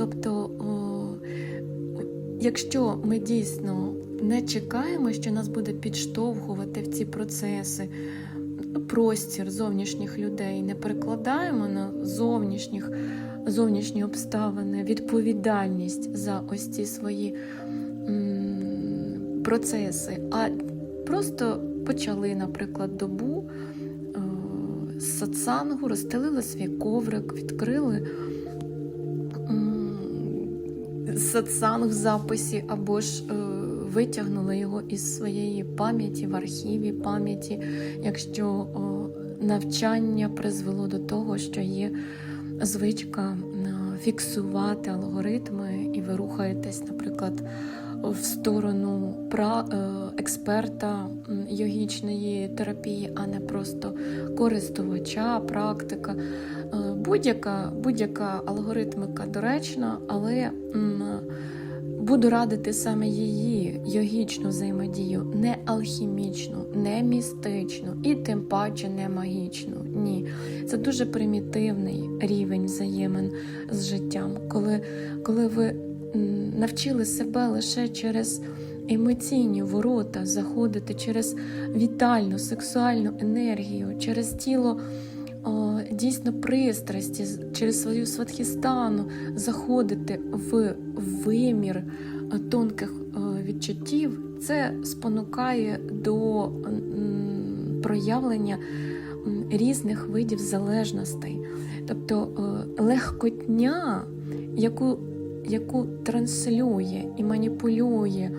Тобто, якщо ми дійсно не чекаємо, що нас буде підштовхувати в ці процеси, простір зовнішніх людей, не перекладаємо на зовнішніх, зовнішні обставини, відповідальність за ось ці свої процеси, а просто почали, наприклад, добу е, з сатсангу, розстелили свій коврик, відкрили сатсанг в записі, або ж е, витягнули його із своєї пам'яті в архіві пам'яті, якщо о, навчання призвело до того, що є звичка е, фіксувати алгоритми, і ви рухаєтесь, наприклад, в сторону пра, е, експерта йогічної терапії, а не просто користувача, практика. Будь-яка, будь-яка алгоритмика доречна, але буду радити саме її йогічну взаємодію, не алхімічну, не містичну і тим паче не магічну. Ні, це дуже примітивний рівень взаємин з життям, коли, коли ви навчили себе лише через емоційні ворота заходити через вітальну сексуальну енергію, через тіло. Дійсно пристрасті через свою сватхістану заходити в вимір тонких відчуттів, це спонукає до проявлення різних видів залежностей. Тобто е, легкотня, яку, яку транслює і маніпулює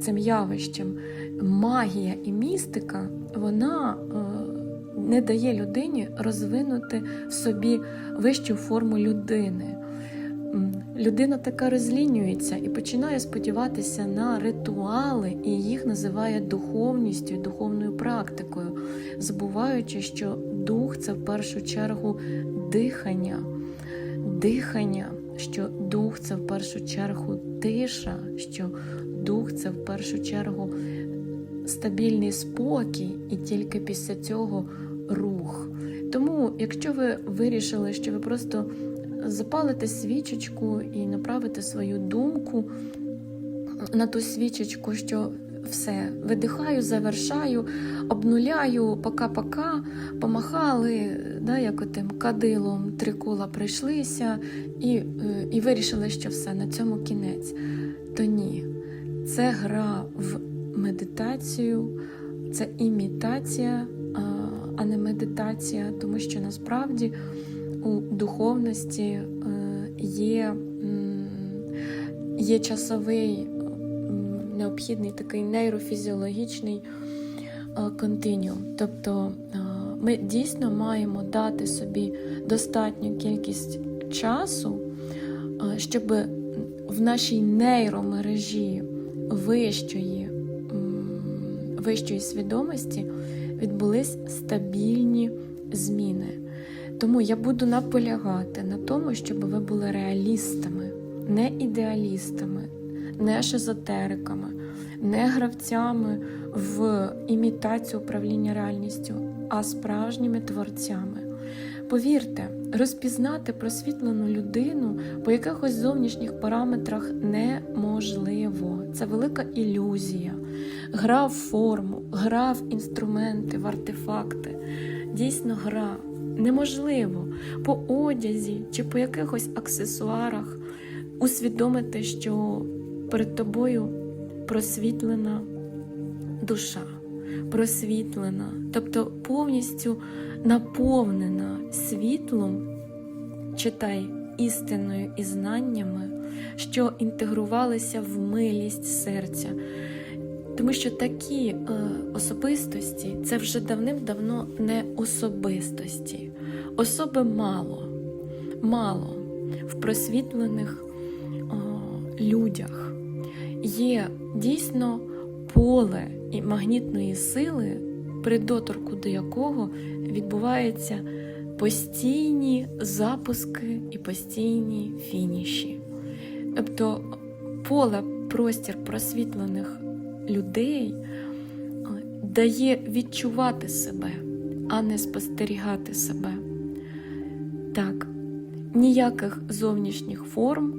цим явищем магія і містика, вона е, не дає людині розвинути в собі вищу форму людини. Людина така розлінюється і починає сподіватися на ритуали, і їх називає духовністю, духовною практикою, забуваючи, що дух це в першу чергу дихання, дихання, що дух це в першу чергу тиша, що дух це в першу чергу стабільний спокій, і тільки після цього рух. Тому, якщо ви вирішили, що ви просто запалите свічечку і направите свою думку на ту свічечку, що все, видихаю, завершаю, обнуляю, пока-пока, помахали, да, як отим кадилом три кола прийшлися, і, е, і вирішили, що все, на цьому кінець. То ні, це гра в медитацію, це імітація, а- не медитація, тому що насправді у духовності е, є, є часовий необхідний такий нейрофізіологічний е, континіум. Тобто е, ми дійсно маємо дати собі достатню кількість часу, е, щоб в нашій нейромережі вищої, вищої свідомості відбулись стабільні зміни. Тому я буду наполягати на тому, щоб ви були реалістами, не ідеалістами, не шизотериками, не гравцями в імітацію управління реальністю, а справжніми творцями. Повірте, розпізнати просвітлену людину по якихось зовнішніх параметрах неможливо. Це велика ілюзія. Гра в форму, гра в інструменти, в артефакти. Дійсно, гра. Неможливо по одязі чи по якихось аксесуарах усвідомити, що перед тобою просвітлена душа, просвітлена, тобто повністю наповнена світлом, читай істиною і знаннями, що інтегрувалися в милість серця. Тому що такі е, особистості це вже давним-давно не особистості. Особи мало, мало в просвітлених о, людях. Є дійсно поле і магнітної сили, при доторку до якого відбуваються постійні запуски і постійні фініші. Тобто поле, простір просвітлених людей е, дає відчувати себе, а не спостерігати себе. Так, ніяких зовнішніх форм,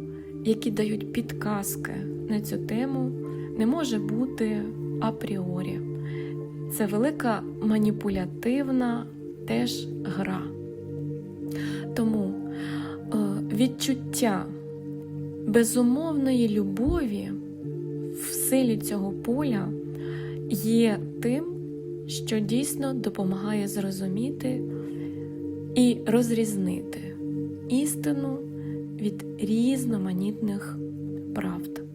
які дають підказки на цю тему, не може бути апріорі. Це велика маніпулятивна теж гра. Тому е, відчуття безумовної любові в силі цього поля є тим, що дійсно допомагає зрозуміти і розрізнити істину від різноманітних правд.